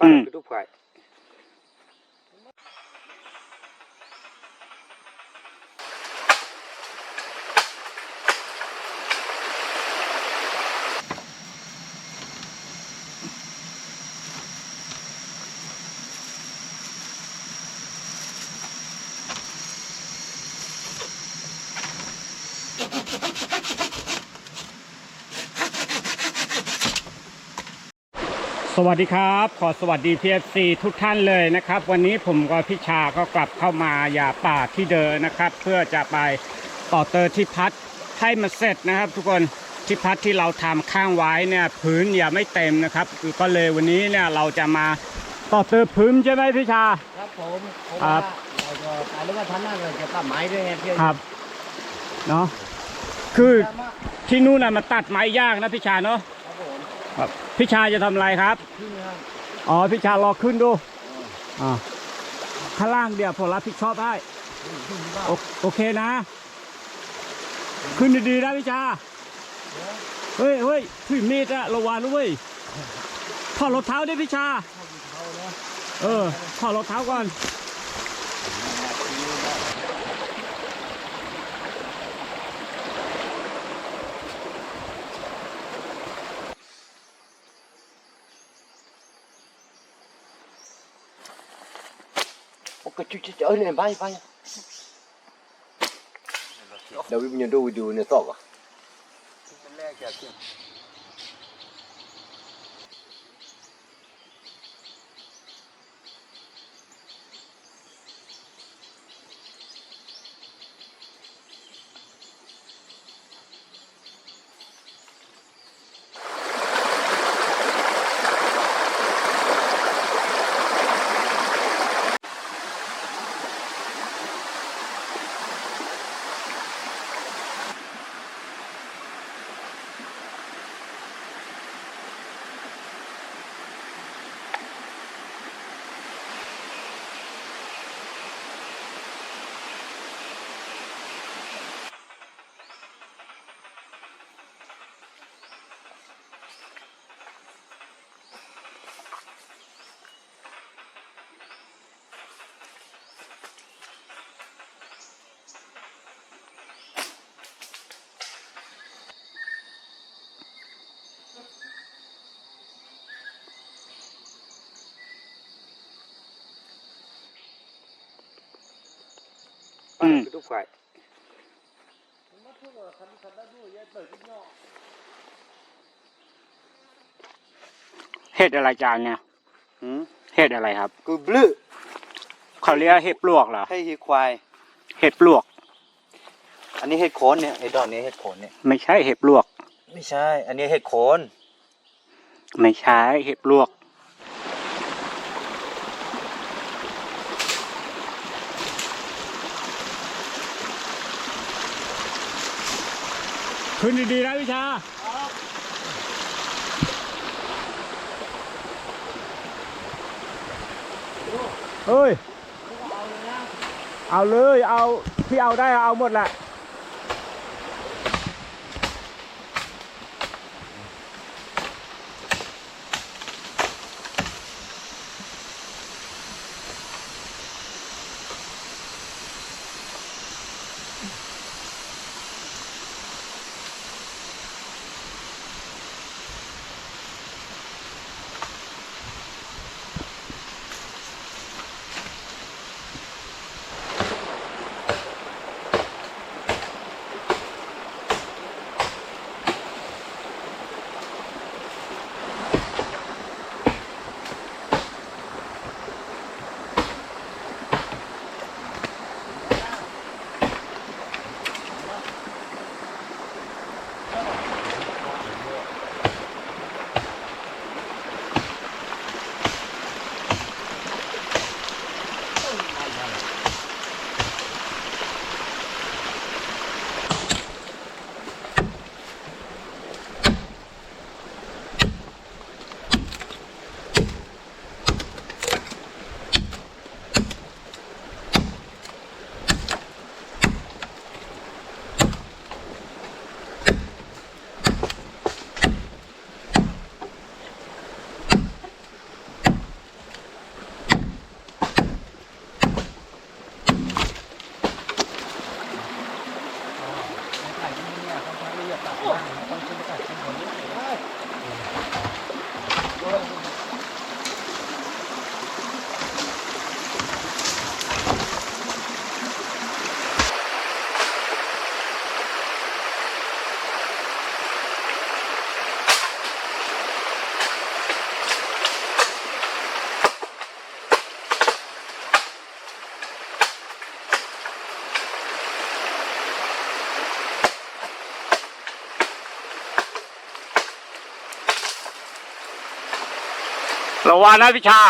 ปั้นอืม กระดูกไก่ ส วัสดีครับ ขอสวัสดี PFC ทุกท่านเลยนะครับ วันนี้ผมกับพิชาก็กลับเข้ามาอย่าป่าที่เดิมนะครับ เพื่อจะไปต่อเตอร์ที่พัดให้มันเสร็จนะครับ ทุกคนที่พัดที่เราทำข้างไว้เนี่ยพื้นอย่าไม่เต็มนะครับก็เลยวันนี้เนี่ยเราจะมาต่อเตอร์พื้นใช่ไหมพิชาครับผมเพราะครัว่าบเราจะตายหรือว่าท่านนั่นเราจะตัดไม้ด้วยไงพี่ครับเนาะคือที่นู่นน่ะมันตัดไม้ยากนะพิชาเนาะ ครับผมครับพิชาจะทำอะไรครับ ขึ้นนะครับอ๋อพี่ชารอขึ้นดูอ่าข้างล่างเดี๋ยวผมรับผิดชอบให้ขึ้นที่บ้านโอโอเคนะ ขึ้นดีๆนะพี่ชาเฮ้ยเฮ้ยถือมีดอะระวังนะเว้ยถอดรองเท้าดิพี่ชาเขาเนาะเออถอดรองเท้าก่อน โอ้ก็จุดๆเนี่ยเนี่ยไปไปเดี๋ยววิญญาณดูวิดีโอเนี่ยตอกอะปั้นกระดูกไก่เห็ดอะไรจานเนี่ยหืมเห็ดอะไรครับ กูบลื้อเขาเรียกเห็ดปลวกเหรอให้ฮีควาย เห็ดปลวก อันนี้เห็ดโขนเนี่ยไอ้ดอกนี้เห็ดโขนเนี่ย ไม่ใช่เห็ดปลวก ไม่ใช่ อันนี้เห็ดโขนไม่ใช่เห็ดปลวก ขึ้นดีๆนะวิชาเฮ้ย เอาเลย เอาที่เอาได้เอาหมดแหละ ระวังนะพิชา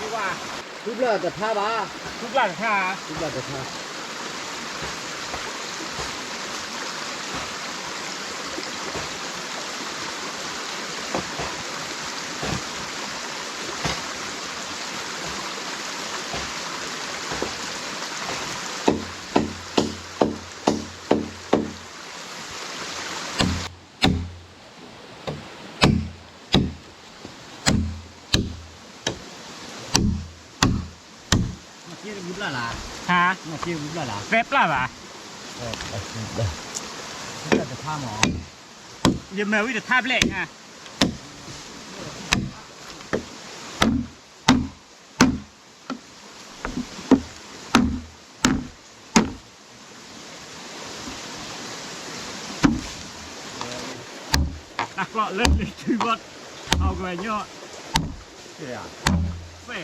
นี่ว่า ทุบเลยแต่ท่าบ้าทุกหลั งคาทุบเลยแต่ท่าเมื่อกี้วุ้นละล่ะฮะเมื่อกี้วุ้นละล่ะเว็บล่ะวะ เออเออเออ ทุบเลยแต่ผ้าหมอ ยังไม่วิธีทาบเหล็กอะนักเลาะเล่นเลยถือว่าเอาไปเยอะ เสีย เฟ้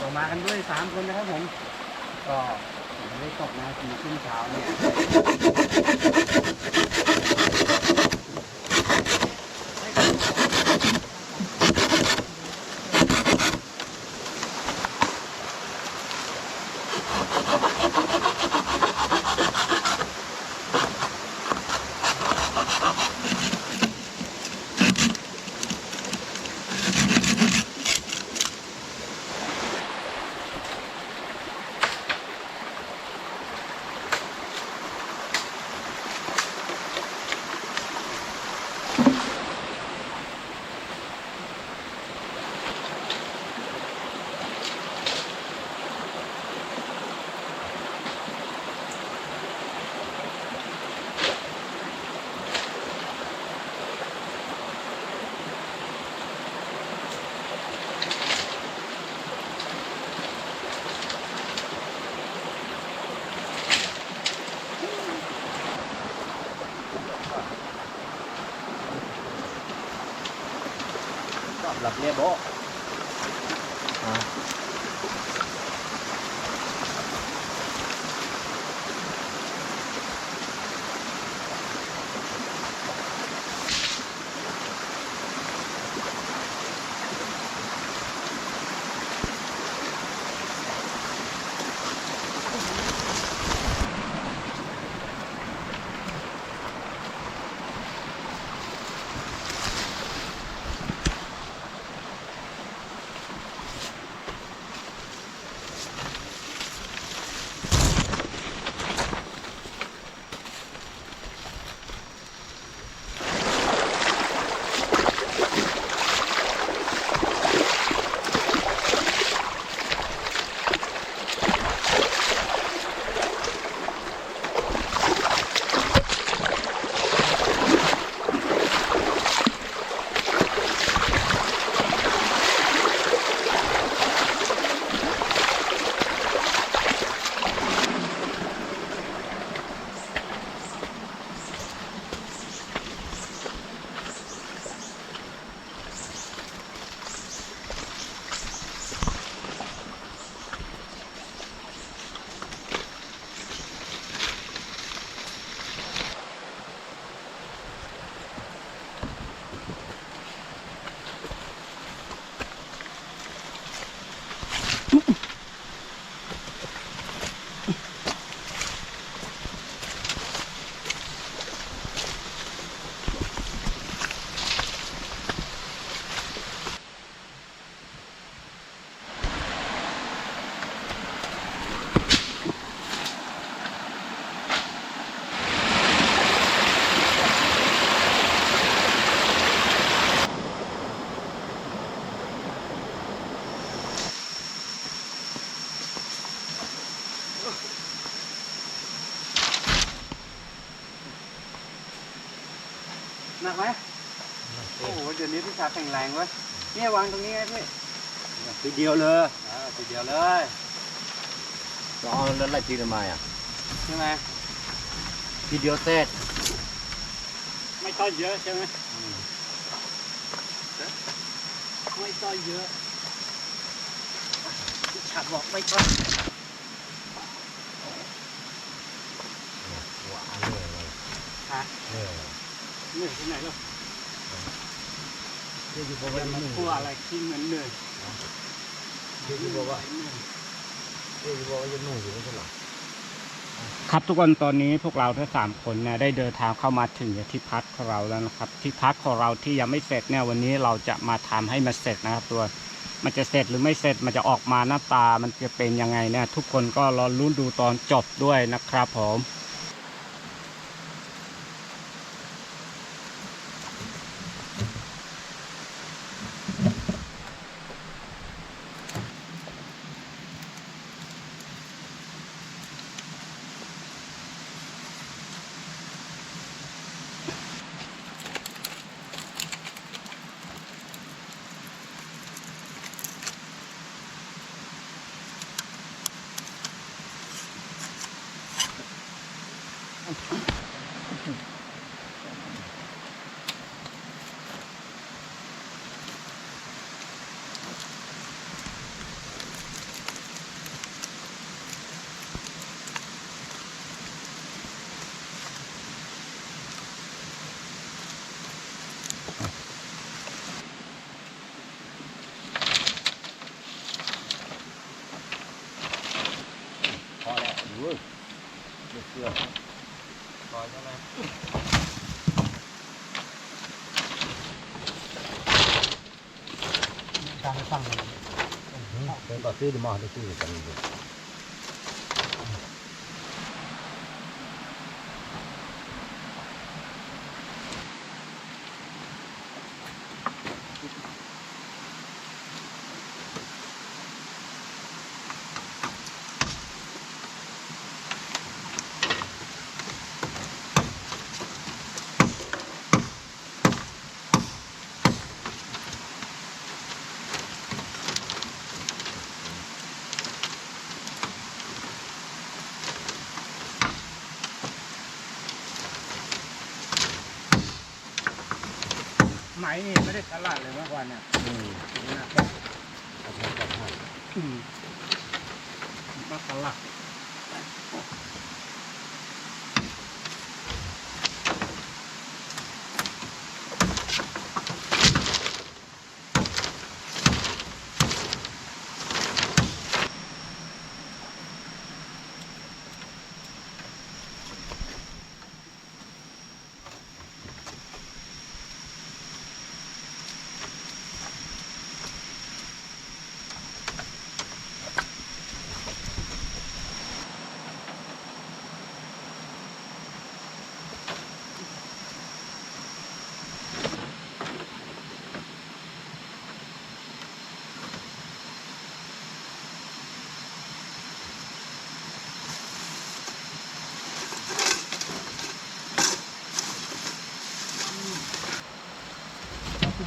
ออกมากันด้วยสามคนนะครับผม ก็ไม่ได้ตกนะที่ขึ้นเช้าเนี่ย ดี๋ยวนี้พี่ชาแข็งแรงเว้ยเนี่ยวางตรงนี้ไงพี่ทีเดียวเลยอ่าทีเดียวเลยจะเอาแล้วอะไรตีทำไมอะใช่ไหมทีเดียวเสร็จไม่ต้องเยอะใช่ไหมไม่ต้องเยอะพี่ชาบอกไม่ต้องหัวอันเลยเลยฮะเนี่ยเหนื่อยที่ไหนหรอ เดี๋ยวจะบอกอว่าย่าจะมานุ่งกลัวอะไรที่เหมือนเหนื่อยเดี๋ยวจะบอกว่าเดี๋ยวจะบอกว่าจะนุ่งอยู่ไม่ใช่หรอครับทุกคนตอนนี้พวกเราทั้งสามคนเนี่ยได้เดินทางเข้ามาถึงที่พักของเราแล้วนะครับ ที่พักของเราที่ยังไม่เสร็จเนี่ยวันนี้เราจะมาทำให้มันเสร็จนะครับตัวมันจะเสร็จหรือไม่เสร็จมันจะออกมาหน้าตามันจะเป็นยังไงเนี่ยทุกคนก็รอลุ้นดูตอนจบด้วยนะครับผม เสื้อพอใช่ไหมเป็นต่อซื้อดีมากได้ซื้อกันเลย ไหมนี่ไม่ได้ตลาดเลยเมื่อวานเนี่ยอืมนะเอาไปจัดให้อืมมาตลาด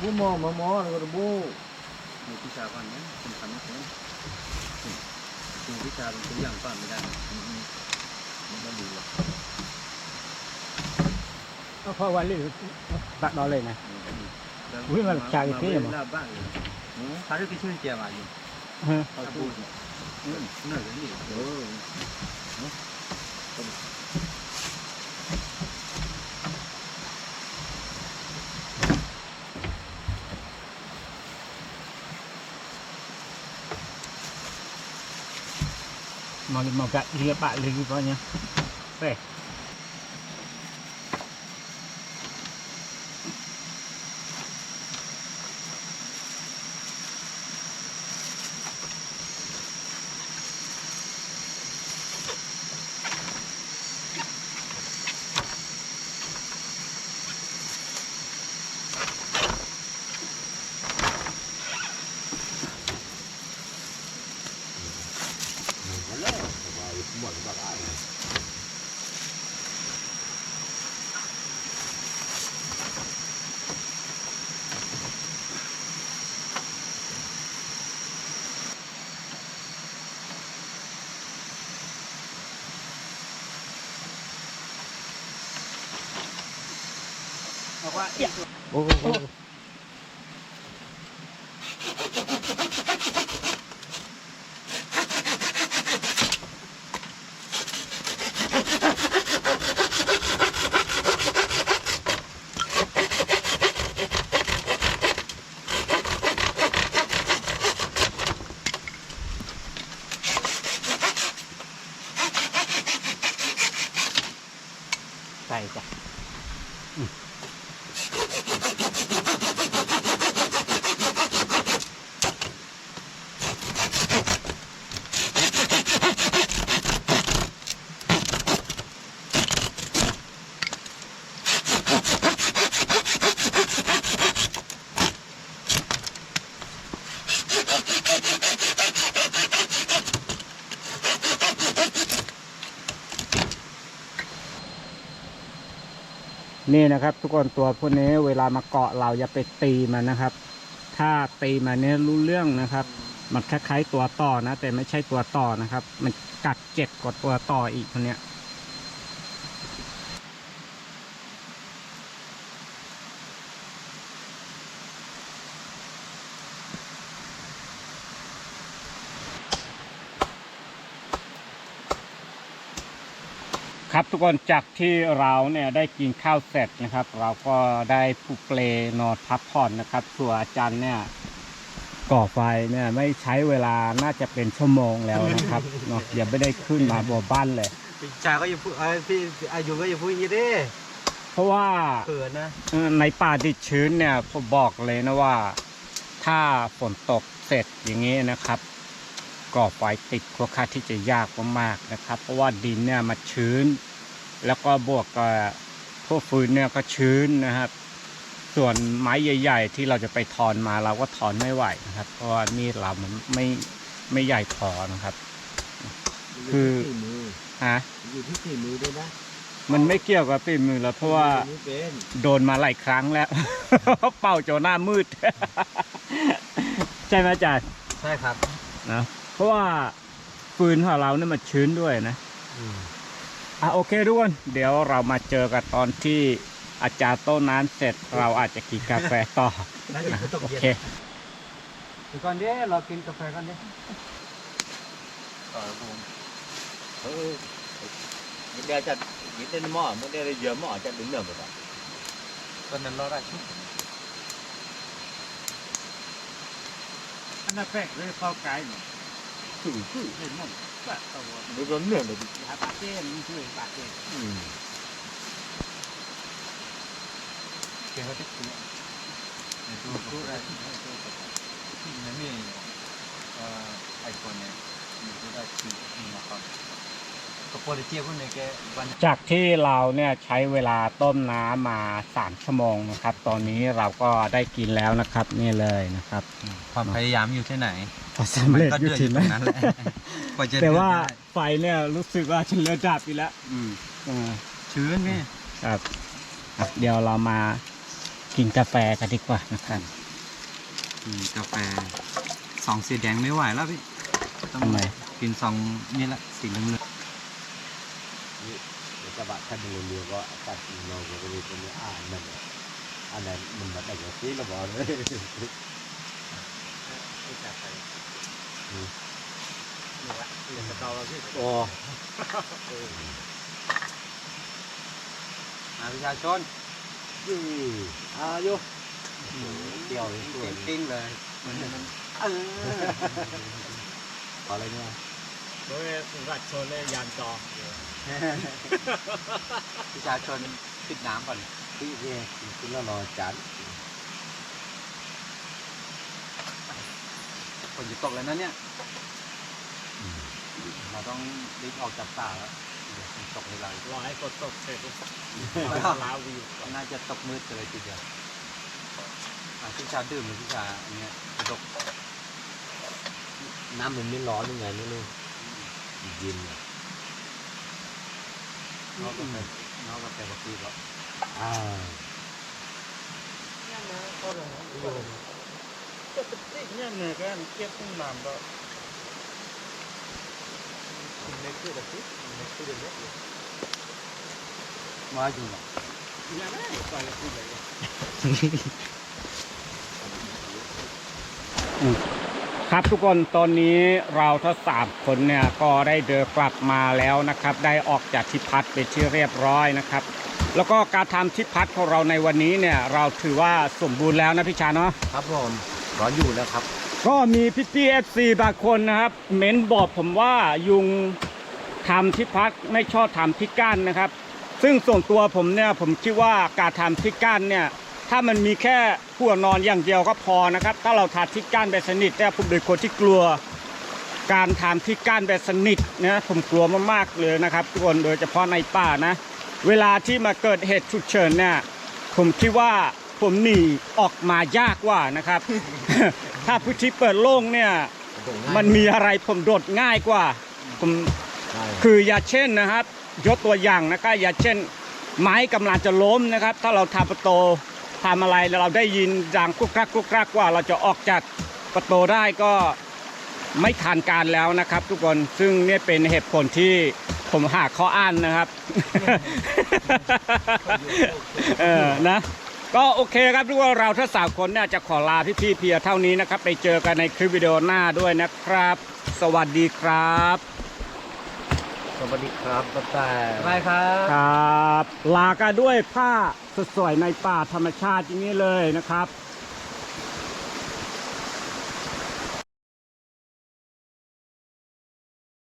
คือผู้มองมามอแล้วก็บูมีพิชาก่อนนะผมทำไม่เป็นดูพิชาเป็นตัวอย่างก่อนไม่ได้มันก็ดีหรอกก็พอวันหรือตัดดอเลยนะอุ้ยมันชาอีกที่เหรอลาบ้าง mau mau gak dia pak lagi pokoknya. Eh บอกว่า นี่นะครับ ทุกคนตัวพวกนี้เวลามาเกาะเราอย่าไปตีมันนะครับ ถ้าตีมันเนี่ยรู้เรื่องนะครับ มันคล้ายๆตัวต่อนะ แต่ไม่ใช่ตัวต่อนะครับ มันกัดเจ็บกว่าตัวต่ออีกคนเนี้ย ครับทุกคนจากที่เราเนี่ยได้กินข้าวเสร็จนะครับ เราก็ได้ผูเปลนอนพักผ่อนนะครับส่วนอาจารย์เนี่ยก่อไฟเนี่ยไม่ใช้เวลาน่าจะเป็นชั่วโมงแล้วนะครับเนาะยังไม่ได้ขึ้นมาบนบ้านเลย พี่ชายก็อย่าพูดเอ้ยพี่อายุก็อย่าพูดอย่างนี้ดิเพราะว่าเขินนะเอ่อในป่าดิบชื้นเนี่ยผมบอกเลยนะว่า ถ้าฝนตกเสร็จอย่างนี้นะครับก่อไฟติดค่อนข้างที่จะยากมากๆนะครับ เพราะว่าดินเนี่ยมันชื้น แล้วก็บวกกับพวกฟืนเนี่ยก็ชื้นนะครับ ส่วนไม้ใหญ่ ๆ ที่เราจะไปถอนมาเราก็ถอนไม่ไหวนะครับ เพราะว่ามีดเรามันไม่ไม่ใหญ่พอนะครับคืออยู่ที่ฝีมือฮะอยู่ที่ฝีมือด้วยนะมันไม่เกี่ยวกับฝีมือแล้วเพราะว่าฝีมือเป็นโดนมาหลายครั้งแล้ว เป่าโจนหน้ามืด ใช่ไหมอาจารย์ใช่ครับนะเพราะว่าฟืนของเราเนี่ยมันชื้นด้วยนะ อืม อะโอเคทุกคนเดี๋ยวเรามาเจอกันตอนที่อาจารย์โต้นน้ำเสร็จเราอาจจะกินกาแฟต่อน่าจะนะตกโอเย็นเคเดี๋ยวก่อนเด้เรากินกาแฟก่อนเด้ต่อบูมเออ những đeo chặt những tên mỏ muốn đeo giờ mỏ chặt đứng nửa một đoạn ตอนนั้นเราได้ชุบอันนั้นแปลกเลยเข้าไกลหน่อย thử thử เห็นมั้งแบบตัว nó rắn nửa là bị ยาปาเก้มันช่วยปาเก้ ừ. เกี่ยวกับที่คือในตัวคู่ได้ที่นั่นนี่เอ่อไอโฟนเนี่ยมีตัวได้คือมีมา ก่อนก็ปวดเจี๊ยบคนนี้แกวันจากที่เราเนี่ยใช้เวลาต้มน้ำมาสามชั่วโมงนะครับ ตอนนี้เราก็ได้กินแล้วนะครับ นี่เลยนะครับความพยายามอยู่ที่ไหนพอสำเร็จอยู่ที่ไหนนั่นแหละกว่าจะแต่ว่าเดือดได้ไฟเนี่ยรู้สึกว่าฉันเลือดดับอีกแล้วอืมอ่าชื้นนี่ครับอะเดี๋ยวเรามากินกาแฟกันดีกว่านะครับอืมกาแฟสองสีแดงไม่ไหวแล้วพี่ต้องทำไมกินสองนี่แหละสีเหลือง เดี๋ยวกระบะคันหนึงเรือก็อากาศนองก็มีตัวนี้อ่านนั่นแหละอันนั้นมันแบบอย่างที่เราบอกเลยโอ้ๆประชาชนยอายุเดี่ยวเลยสวยปิ้งๆเลยมันมันอะไรเนี่ยโดยสุรัตโชเล่ยานจอ ประชาชนปิดน้ำก่อนที่เนี่ยคุณละรอจานฝนจะตกแล้วนะเนี่ย เราต้องรีบออกจากป่าแล้วเดี๋ยวฝนตกในเรารอให้ฝนตกเสร็จลาวิวน่าจะตกมืดกันเลยทีเดียวอะพี่ชาดื่มหรือพี่ชาอันเนี้ยตกน้ำมันไม่ร้อนยังไงไม่รู้เย็นอะ นอกกับนอกกับแต่กติแล้วอ่าเนี่ยเนี่ยก็เก็บต้นน้ำก็คุณเล็กขึ้นแบบนี้คุณเล็กขึ้นเยอะมาจริงเหรอ ครับทุกคนตอนนี้เราทั้งสามคนเนี่ยก็ได้เดินกลับมาแล้วนะครับ ได้ออกจากที่พักเป็นที่เรียบร้อยนะครับ แล้วก็การทำที่พักของเราในวันนี้เนี่ยเราถือว่าสมบูรณ์แล้วนะพี่ชาเนาะครับผมร้อนอยู่แล้วครับ ก็มีพี่พี่เอฟซีบางคนนะครับ เม้นบอกผมว่ายุงทำที่พักไม่ชอบทำที่กั้นนะครับ ซึ่งส่วนตัวผมเนี่ยผมคิดว่าการทำที่กั้นเนี่ย ถ้ามันมีแค่หัวนอนอย่างเดียวก็พอนะครับ ถ้าเราทาที่กั้นแบบสนิทเนี่ผมเป็นคนที่กลัว การทำที่กั้นแบบสนิทนะผมกลัวมากๆเลยนะครับ ทุกคนโดยเฉพาะในป่านะ เวลาที่มาเกิดเหตุฉุกเฉินเนี่ยผมคิดว่าผมหนีออกมายากกว่านะครับ ถ้าพื้นที่เปิดโล่งเนี่ยมันมีอะไรผมโดดง่ายกว่าผมคืออย่าเช่นนะครับ ยกตัวอย่างนะครับอย่าเช่น ไม้กำลังจะล้มนะครับ ถ้าเราทำประตู ทำอะไรแล้วเราได้ยินดังกุกกักกุกกักว่าเราจะออกจากประตูได้ก็ไม่ทันการแล้วนะครับ ทุกคนซึ่งเนี่ยเป็นเหตุผลที่ผมหาข้ออ้านนะครับ เออนะ ก็โอเคครับทุกคนเราทั้งสามคนเนี่ยจะขอลาพี่ๆเพียเท่านี้นะครับ ไปเจอกันในคลิปวิดีโอหน้าด้วยนะครับ สวัสดีครับ สวัสดีครับป้าแต่ไปครับ ครับ ลากันด้วยผ้าสวยๆในป่าธรรมชาติอย่างนี้เลยนะครับค